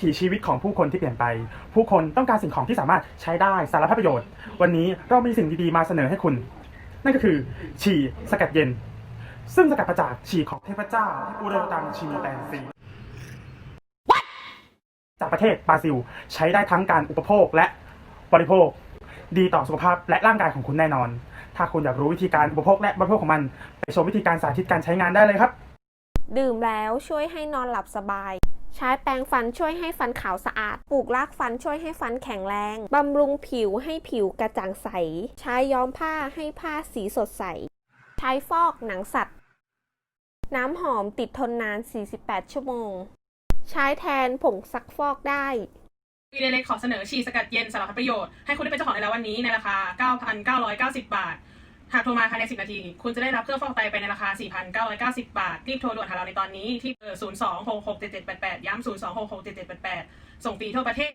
ถีชีวิตของผู้คนที่เปลี่ยนไป ผู้คนต้องการสิ่งของที่สามารถใช้ได้สารพัดประโยชน์ วันนี้เรามีสิ่งดีๆมาเสนอให้คุณ นั่นก็คือฉี่สกัดเย็น ซึ่งสกัดมาจากฉี่ของเทพเจ้าอุโรตังชิโมแตนซีจากประเทศบราซิล ใช้ได้ทั้งการอุปโภคและบริโภค ดีต่อสุขภาพและร่างกายของคุณแน่นอน ถ้าคุณอยากรู้วิธีการอุปโภคและบริโภคของมัน ไปชมวิธีการสาธิตการใช้งานได้เลยครับ ดื่มแล้วช่วยให้นอนหลับสบาย ใช้แปรงฟันช่วยให้ฟันขาวสะอาด ปลูกรากฟันช่วยให้ฟันแข็งแรง บำรุงผิวให้ผิวกระจ่างใส ใช้ย้อมผ้าให้ผ้าสีสดใส ใช้ฟอกหนังสัตว์ น้ำหอมติดทนนาน 48 ชั่วโมง ใช้แทนผงซักฟอกได้วีเดเล็กขอเสนอฉี่สกัดเย็นสารพัดประโยชน์ ให้คุณได้เป็นเจ้าของในแล้ววันนี้ในราคา 9,990 บาท หากโทรมาภายใน 10 นาที คุณจะได้รับเครื่องฟอกไตไปในราคา 4,990 บาท รีบโทรด่วนหาเราในตอนนี้ที่เบอร์ 026677888 ย้ำ 026677888 ส่งฟรีทั่วประเทศ